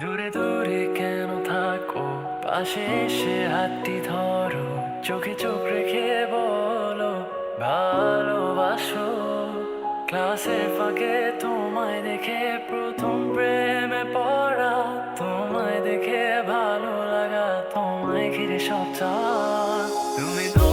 দূরে দূরে কেন থাকো? পাশে এসে হাতটি ধরো, চোখে চোখ রেখে বলো, ভালোবাসো। ক্লাসে ফাঁকে তোমায় দেখে প্রথম প্রেমে পড়া, তোমায় দেখে ভালো লাগা, তোমায় ঘিরে সব চাওয়া